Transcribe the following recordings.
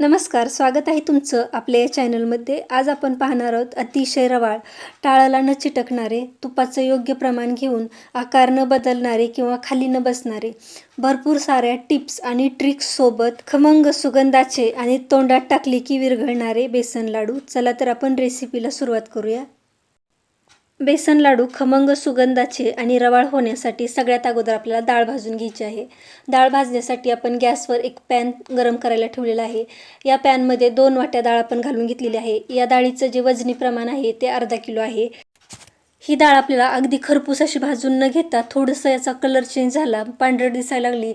नमस्कार स्वागत आहे तुमचं आपल्या या चॅनलमध्ये. आज आपण पाहणार आहोत अतिशय रवाळ टाळाला न चिटकणारे तुपाचं योग्य प्रमाण घेऊन आकार न बदलणारे किंवा खाली न बसणारे भरपूर साऱ्या टिप्स आणि ट्रिक्ससोबत खमंग सुगंधाचे आणि तोंडात टाकले की विरघळणारे बेसन लाडू. चला तर आपण रेसिपीला सुरुवात करूया. बेसन लाडू खमंग सुगंधाचे आणि रवाळ होण्यासाठी सगळ्यात अगोदर आपल्याला डाळ भाजून घ्यायची आहे. डाळ भाजण्यासाठी आपण गॅसवर एक पॅन गरम करायला ठेवलेला आहे. या पॅनमध्ये दोन वाट्या डाळ आपण घालून घेतलेली आहे. या डाळीचं जे वजनी प्रमाण आहे ते अर्धा किलो आहे. ही डाळ आपल्याला अगदी खरपूस अशी भाजून न घेता थोडंसं याचा कलर चेंज झाला पांढरं दिसायला लागली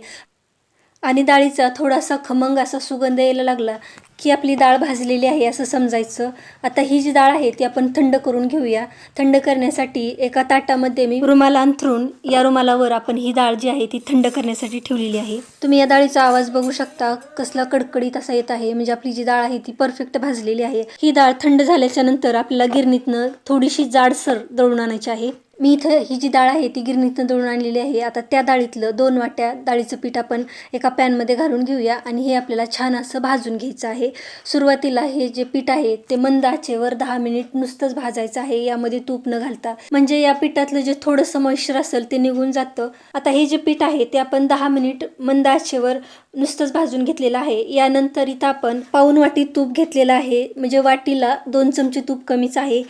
आणि डाळीचा थोडासा खमंग असा सुगंध यायला लागला की आपली डाळ भाजलेली आहे असं समजायचं. आता ही जी डाळ आहे ती आपण थंड करून घेऊया. थंड करण्यासाठी एका ताटामध्ये मी रुमाला अंथरून या रुमालावर आपण ही डाळ जी आहे ती थंड करण्यासाठी ठेवलेली आहे. तुम्ही या डाळीचा आवाज बघू शकता कसला कडकडीत असा येत आहे. म्हणजे आपली जी डाळ आहे ती परफेक्ट भाजलेली आहे. ही डाळ थंड झाल्याच्यानंतर आपल्याला गिरणीतनं थोडीशी जाडसर दळून आणायची आहे. मी इथं ही जी डाळ आहे ती गिरणीतनं दळून आणलेली आहे. आता त्या डाळीतलं दोन वाट्या डाळीचं पीठ आपण एका पॅनमध्ये घालून घेऊया आणि हे आपल्याला छान असं भाजून घ्यायचं आहे. सुरुवातीला हे जे पीठ आहे ते मंद आचेवर दहा मिनिट नुसतंच भाजायचं आहे. यामध्ये तूप न घालता. म्हणजे या पिठातलं जे थोडंसं मॉइश्चर असेल ते निघून जातं. आता हे जे पीठ आहे ते आपण दहा मिनिट मंद आचेवर नुसतंच भाजून घेतलेलं आहे. यानंतर इथं आपण पाऊन वाटी तूप घेतलेलं आहे. म्हणजे वाटीला दोन चमचे तूप कमीच आहे.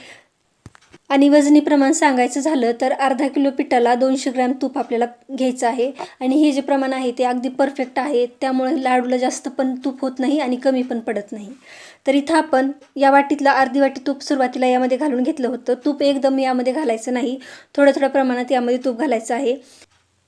आणि वजनी प्रमाण सांगायचं झालं तर अर्धा किलो पिठाला दोनशे ग्रॅम तूप आपल्याला घ्यायचं आहे. आणि हे जे प्रमाण आहे ते अगदी परफेक्ट आहे. त्यामुळे लाडूला जास्त पण तूप होत नाही आणि कमी पण पडत नाही. तर इथं आपण या वाटीतला अर्धी वाटी तूप सुरुवातीला यामध्ये घालून घेतलं होतं. तूप एकदम यामध्ये घालायचं नाही. थोड्या थोड्या प्रमाणात यामध्ये तूप घालायचं आहे.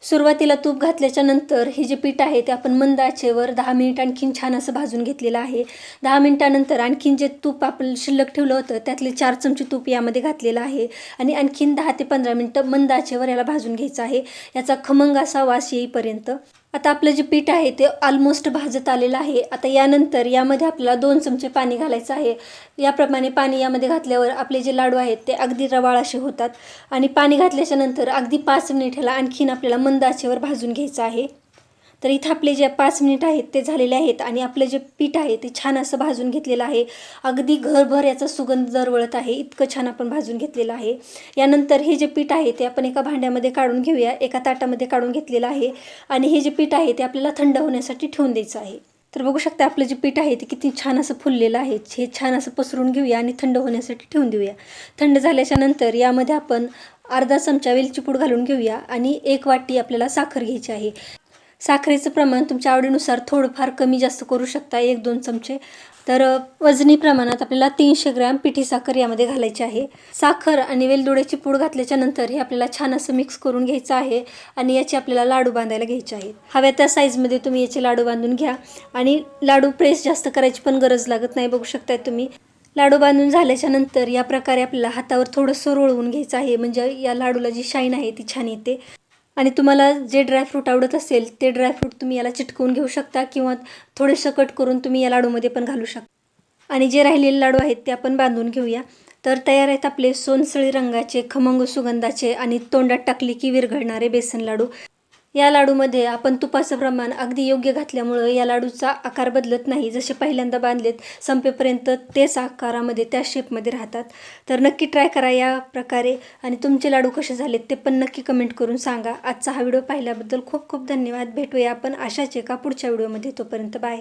सुरुवातीला तूप घातल्याच्या नंतर हे जे पीठ आहे ते आपण मंद आचेवर दहा मिनिट आणखीन छान असं भाजून घेतलेलं आहे. दहा मिनिटानंतर आणखीन जे तूप आपण शिल्लक ठेवलं होतं त्यातले चार चमचे तूप यामध्ये घातलेलं आहे. आणि आणखीन दहा ते पंधरा मिनटं मंद आचेवर याला भाजून घ्यायचं आहे. याचा खमंग असा वास येईपर्यंत. आता आपलं जे पीठ आहे ते ऑलमोस्ट भाजत आलेलं आहे. आता यानंतर यामध्ये आपल्याला दोन चमचे पाणी घालायचं आहे. याप्रमाणे पाणी यामध्ये घातल्यावर आपले जे लाडू आहेत ते अगदी रवाळ असे होतात. आणि पाणी घातल्याच्या नंतर अगदी पाच मिनिट ह्याला आणखीन आपल्याला मंद आचेवर भाजून घ्यायचं आहे. तर इथं आपले जे पाच मिनिट आहेत ते झालेले आहेत आणि आपलं जे पीठ आहे ते छान असं भाजून घेतलेलं आहे. अगदी घरभर याचा सुगंध दरवळत आहे. इतकं छान आपण भाजून घेतलेलं आहे. यानंतर हे जे पीठ आहे ते आपण एका भांड्यामध्ये काढून घेऊया. एका ताटामध्ये काढून घेतलेलं आहे. आणि हे जे पीठ आहे ते आपल्याला थंड होण्यासाठी ठेवून द्यायचं आहे. तर बघू शकता आपलं जे पीठ आहे ते किती छान असं फुललेलं आहे. हे छान असं पसरून घेऊया आणि थंड होण्यासाठी ठेवून देऊया. थंड झाल्याच्यानंतर यामध्ये आपण अर्धा चमचा वेलची पूड घालून घेऊया आणि एक वाटी आपल्याला साखर घ्यायची आहे. साखरेचं प्रमाण तुमच्या आवडीनुसार थोडंफार कमी जास्त करू शकता एक दोन चमचे. तर वजनी प्रमाणात आपल्याला तीनशे ग्रॅम पिठी साखर यामध्ये घालायची आहे. साखर आणि वेलदोड्याची पूड घातल्याच्या नंतर हे आपल्याला छान असं मिक्स करून घ्यायचं आहे आणि याचे आपल्याला लाडू बांधायला घ्यायचे आहेत. हव्या त्या साईजमध्ये तुम्ही याचे लाडू बांधून घ्या आणि लाडू प्रेस जास्त करायची पण गरज लागत नाही बघू शकताय तुम्ही. लाडू बांधून झाल्याच्यानंतर या प्रकारे आपल्याला हातावर थोडंसं रोळवून घ्यायचं आहे म्हणजे या लाडूला जी शाईन आहे ती छान येते. आणि तुम्हाला जे ड्रायफ्रूट आवडत असेल ते ड्रायफ्रूट तुम्ही याला चिटकवून घेऊ शकता किंवा थोडेसं कट करून तुम्ही या लाडूमध्ये पण घालू शकता. आणि जे राहिलेले लाडू आहेत ते आपण बांधून घेऊया. तर तयार आहेत आपले सोनसळी रंगाचे खमंग सुगंधाचे आणि तोंडात टाकली की विरघळणारे बेसन लाडू. या लाडूमध्ये आपण तुपाचं प्रमाण अगदी योग्य घातल्यामुळं या लाडूचा आकार बदलत नाही. जसे पहिल्यांदा बांधलेत संपेपर्यंत तेच आकारामध्ये त्या शेपमध्ये राहतात. तर नक्की ट्राय करा या प्रकारे. आणि तुमचे लाडू कसे झालेत ते पण नक्की कमेंट करून सांगा. आजचा हा व्हिडिओ पाहिल्याबद्दल खूप खूप धन्यवाद. भेटूया आपण अशाच एका पुढच्या व्हिडिओमध्ये तोपर्यंत बाय